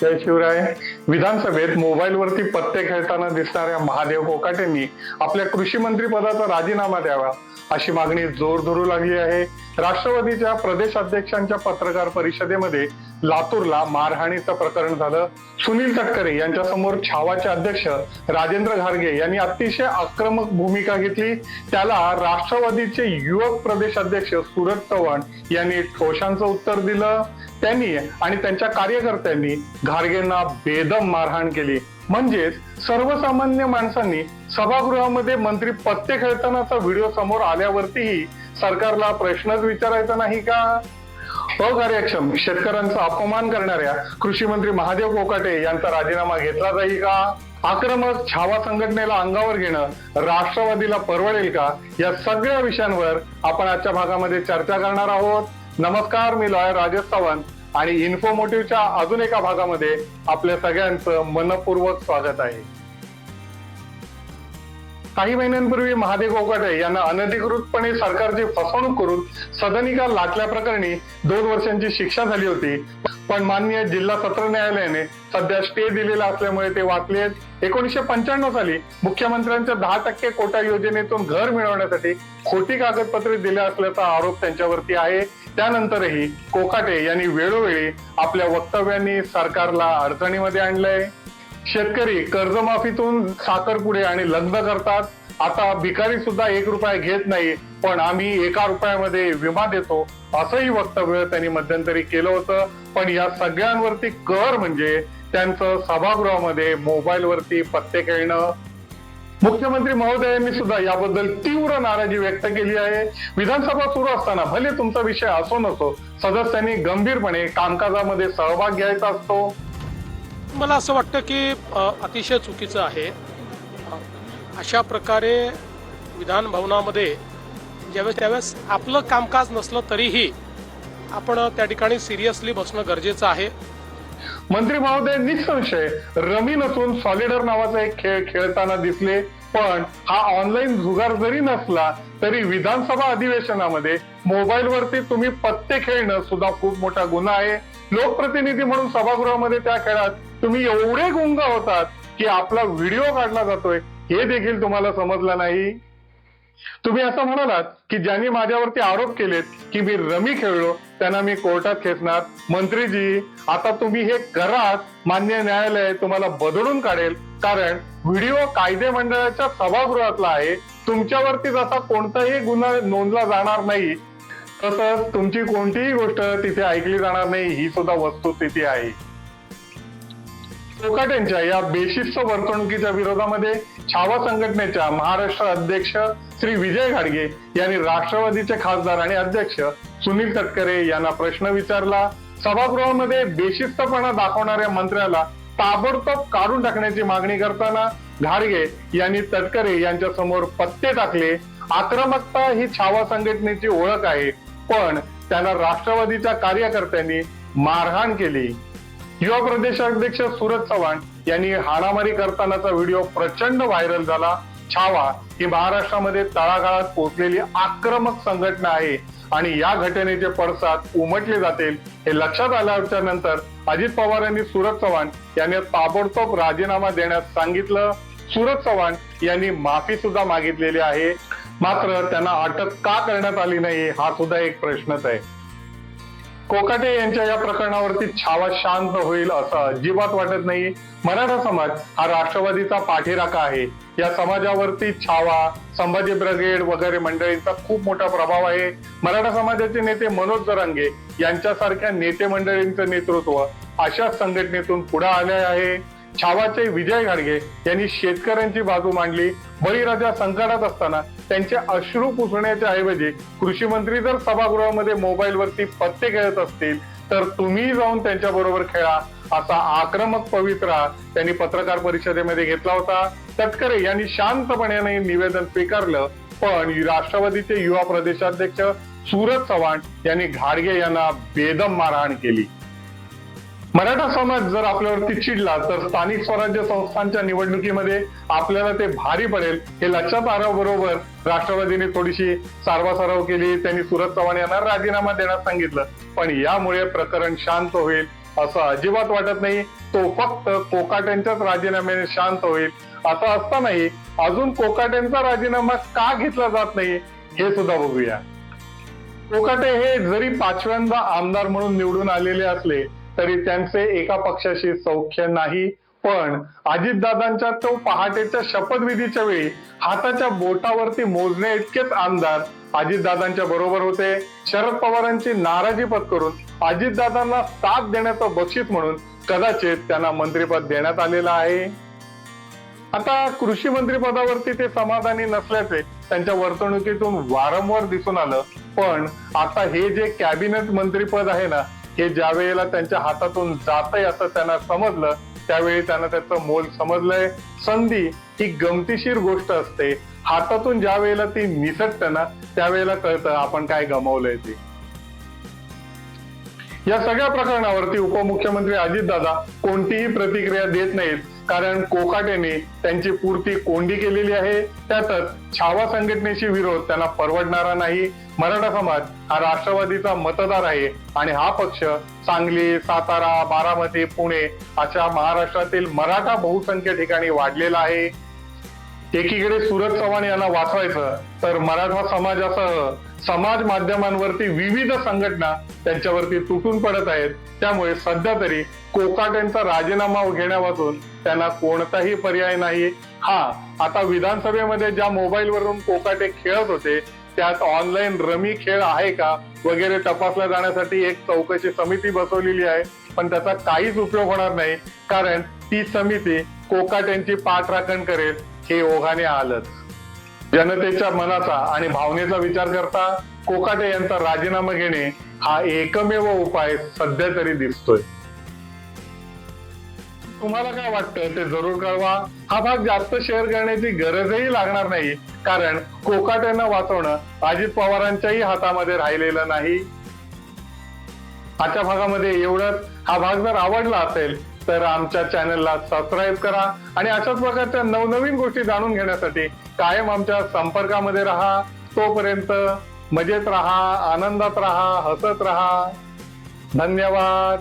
जय शिवराय. विधानसभेत मोबाईलवरती पत्ते खेळताना दिसणाऱ्या महादेव कोकाटेंनी आपल्या कृषी मंत्री पदाचा राजीनामा द्यावा अशी मागणी जोर धरू लागली आहे. राष्ट्रवादीच्या प्रदेश अध्यक्षांच्या पत्रकार परिषदेमध्ये लातूरला मारहाणीचं प्रकरण झालं. सुनील तटकरे यांच्या समोर छावाचे अध्यक्ष राजेंद्र घारगे यांनी अतिशय आक्रमक भूमिका घेतली. त्याला राष्ट्रवादीचे युवक प्रदेश अध्यक्ष सुरज चव्हाण यांनी ठोशांचं उत्तर दिलं. त्यांनी आणि त्यांच्या कार्यकर्त्यांनी घारगेंना बेदम मारहाण केली. म्हणजेच सर्वसामान्य माणसांनी सभागृहामध्ये मंत्री पत्ते खेळतानाचा व्हिडिओ समोर आल्यावरतीही सरकारला प्रश्नच विचारायचा नाही का? अकार्यक्षम शेतकऱ्यांचा अपमान करणाऱ्या कृषी मंत्री महादेव कोकाटे यांचा राजीनामा घेतला जाईल का? आक्रमक छावा संघटनेला अंगावर घेणं राष्ट्रवादीला परवडेल का? या सगळ्या विषयांवर आपण आजच्या भागामध्ये चर्चा करणार आहोत. नमस्कार मी लॉयर राजेश सावंत आणि इन्फोमोटिव्हच्या अजून एका भागामध्ये आपल्या सगळ्यांचं मनपूर्वक स्वागत आहे. काही महिन्यांपूर्वी महादेव कोकाटे यांना अनधिकृतपणे सरकारची फसवणूक करून सदनिका लाटल्या प्रकरणी दोन वर्षांची शिक्षा झाली होती. पण मान्य जिल्हा सत्र न्यायालयाने सध्या स्टे दिलेला असल्यामुळे ते वाचलेत एकोणीसशे पंच्याण्णव साली मुख्यमंत्र्यांच्या दहा टक्के कोटा योजनेतून घर मिळवण्यासाठी खोटी कागदपत्रे दिल्या असल्याचा आरोप त्यांच्यावरती आहे. त्यानंतरही कोकाटे यांनी वेळोवेळी आपल्या वक्तव्यांनी सरकारला अडचणीमध्ये आणलंय. शेतकरी कर्जमाफीतून साखरपुडे आणि लग्न करतात. आता भिकारी सुद्धा एक रुपया घेत नाही पण आम्ही एका रुपयामध्ये विमा देतो असंही वक्तव्य त्यांनी मध्यंतरी केलं होतं. पण या सगळ्यांवरती कर म्हणजे त्यांचं सभागृहामध्ये मोबाईलवरती पत्ते खेळणं. मुख्यमंत्री महोदयांनी सुद्धा याबद्दल तीव्र नाराजी व्यक्त केली आहे. विधानसभा सुरू असताना भले तुमचा विषय असो नसो सदस्यांनी गंभीरपणे कामकाजामध्ये सहभाग घ्यायचा असतो. मला असं वाटतं की अतिशय चुकीचं आहे. अशा प्रकारे विधान भवनामध्ये ज्यावेळेस त्यावेळेस आपलं कामकाज नसलं तरीही आपण त्या ठिकाणी सिरियसली बसणं गरजेचं आहे. मंत्री महोदय निसंशय. रमी नसून सॉलिडर नावाचा एक खेळ खेळताना दिसले पण हा ऑनलाईन जुगार जरी नसला तरी विधानसभा अधिवेशनामध्ये मोबाईल वरती तुम्ही पत्ते खेळणं सुद्धा खूप मोठा गुन्हा आहे. लोकप्रतिनिधी म्हणून सभागृहामध्ये त्या खेळात तुम्ही एवढे गुंग होतात की आपला व्हिडिओ काढला जातोय हे देखील तुम्हाला समजलं नाही. तुम्ही असं म्हणालात की ज्यांनी माझ्यावरती आरोप केलेत की मी रमी खेळलो त्यांना मी कोर्टात खेचणार. मंत्रीजी आता तुम्ही हे कराच मान्य न्यायालय तुम्हाला बदलून काढेल. कारण व्हिडिओ कायदे मंडळाच्या सभागृहातला आहे. तुमच्यावरती जसा कोणताही गुन्हा नोंदला जाणार नाही तसंच तुमची कोणतीही गोष्ट तिथे ऐकली जाणार नाही ही सुद्धा वस्तुस्थिती आहे. कोकाटेंच्या या बेशिस्त वर्तणुकीच्या विरोधामध्ये छावा संघटनेच्या महाराष्ट्र अध्यक्ष श्री विजय घाडगे यांनी राष्ट्रवादीचे खासदार आणि अध्यक्ष सुनील तटकरे यांना प्रश्न विचारला. सभागृहामध्ये बेशिस्तपणा दाखवणाऱ्या मंत्र्याला ताबडतोब काढून टाकण्याची मागणी करताना घाडगे यांनी तटकरे यांच्या समोर पत्ते टाकले. आक्रमकता ही छावा संघटनेची ओळख आहे पण त्यांना राष्ट्रवादीच्या कार्यकर्त्यांनी मारहाण केली. युवा प्रदेशाध्यक्ष सूरज चव्हाण यांनी हाणामारी करतानाचा व्हिडिओ प्रचंड व्हायरल झाला. छावा ही महाराष्ट्रामध्ये तळागाळात पोहोचलेली आक्रमक संघटना आहे आणि या घटनेचे पडसाद उमटले जातील हे लक्षात आल्याच्यानंतर अजित पवार यांनी सूरज चव्हाण यांनी ताबडतोब राजीनामा देण्यास सांगितलं. सूरज चव्हाण यांनी माफी सुद्धा मागितलेली आहे. मात्र त्यांना अटक का करण्यात आली नाही हा सुद्धा एक प्रश्नच आहे. कोकाटे यांच्या या प्रकरणावरती छावा शांत होईल असं अजिबात वाटत नाही मराठा समाज हा राष्ट्रवादीचा पाठीराखा आहे. या समाजावरती छावा संभाजी ब्रिगेड वगैरे मंडळींचा खूप मोठा प्रभाव आहे. मराठा समाजाचे नेते मनोज जरांगे यांच्यासारख्या नेते मंडळींचं नेतृत्व अशा संघटनेतून पुढे आले आहे. छावाचे विजय घाडगे यांनी शेतकऱ्यांची बाजू मांडली. बळीराजा संकटात असताना त्यांचे अश्रू पुसण्याच्या ऐवजी कृषी मंत्री जर सभागृहामध्ये मोबाईलवरती पत्ते खेळत असतील तर तुम्ही जाऊन त्यांच्या बरोबर खेळा. असा आक्रमक पवित्रा त्यांनी पत्रकार परिषदेमध्ये घेतला होता. तटकरे यांनी शांतपणे निवेदन स्वीकारलं पण राष्ट्रवादीचे युवा प्रदेशाध्यक्ष सूरज चव्हाण यांनी घाडगे यांना बेदम मारहाण केली. मराठा समाज जर आपल्यावरती चिडला तर स्थानिक स्वराज्य संस्थांच्या निवडणुकीमध्ये आपल्याला ते भारी पडेल. हे लक्षात आल्याबरोबर राष्ट्रवादीने थोडीशी सारवासारव केली. त्यांनी सुरज चव्हाण यांना राजीनामा देण्यास सांगितलं. पण यामुळे प्रकरण शांत होईल असं अजिबात वाटत नाही. तो फक्त कोकाट्यांच्याच राजीनाम्याने शांत होईल असं असतानाही अजून कोकाट्यांचा राजीनामा का घेतला जात नाही हे सुद्धा बघूया. कोकाटे हे जरी पाचव्यांदा आमदार म्हणून निवडून आलेले असले तरी त्यांचे एका पक्षाशी सौख्य नाही. पण अजितदादांच्या तो पहाटेच्या शपथविधीच्या वेळी हाताच्या बोटावरती मोजण्या इतकेच आमदार अजितदादांच्या बरोबर होते. शरद पवारांची नाराजी करून अजितदादांना साथ देण्याचं बक्षीस म्हणून कदाचित त्यांना मंत्रिपद देण्यात आलेलं आहे. आता कृषी मंत्रीपदावरती ते समाधानी नसल्याचे त्यांच्या वर्तणुकीतून वारंवार दिसून आलं. पण आता हे जे कॅबिनेट मंत्रीपद आहे ना हे ज्या वेळेला त्यांच्या हातातून जातंय असं त्यांना समजलं त्यावेळी त्यांना त्याचं मोल समजलंय. संधी ही गमतीशीर गोष्ट असते. हातातून ज्या वेळेला ती निसटते ना त्यावेळेला कळतं आपण काय गमावलंय ते. या सगळ्या प्रकरणावरती उपमुख्यमंत्री अजितदादा कोणतीही प्रतिक्रिया देत नाहीत. कारण कोकाटेने त्यांची पूर्ती कोंडी केलेली आहे. त्यातच छावा संघटनेशी विरोध त्यांना परवडणारा नाही. मराठा समाज हा राष्ट्रवादीचा मतदार आहे आणि हा पक्ष सांगली सातारा बारामती पुणे अशा महाराष्ट्रातील मराठा बहुसंख्य ठिकाणी वाढलेला आहे. एकीकडे सुरज चव्हाण यांना वाचवायचं तर मराठा समाजासह समाज माध्यमांवरती विविध संघटना त्यांच्यावरती तुटून पडत आहेत. त्यामुळे सध्या तरी कोकाट्यांचा राजीनामा घेण्यापासून त्यांना कोणताही पर्याय नाही. हा आता विधानसभेमध्ये ज्या मोबाईल वरून कोकाटे खेळत होते त्यात ऑनलाईन रमी खेळ आहे का वगैरे तपासल्या जाण्यासाठी एक चौकशी समिती बसवलेली आहे. पण त्याचा काहीच उपयोग होणार नाही कारण ती समिती कोकाट्यांची पाठराखण करेल हे ओघाने आलंच. जनतेच्या मनाचा आणि भावनेचा विचार करता कोकाटे यांचा राजीनामा घेणे हा एकमेव उपाय सध्या तरी दिसतोय. तुम्हाला काय वाटतं ते जरूर कळवा. हा भाग जास्त शेअर करण्याची गरजही लागणार नाही कारण कोकाट्यांना वाचवणं अजित पवारांच्याही हातामध्ये राहिलेलं नाही. आजच्या भागामध्ये एवढंच. हा भाग जर आवडला असेल तर आमच्या चॅनलला सबस्क्राईब करा आणि अशाच प्रकारच्या नवनवीन गोष्टी जाणून घेण्यासाठी कायम आमच्या संपर्कामध्ये राहा तोपर्यंत मजेत राहा आनंदात राहा हसत राहा. धन्यवाद.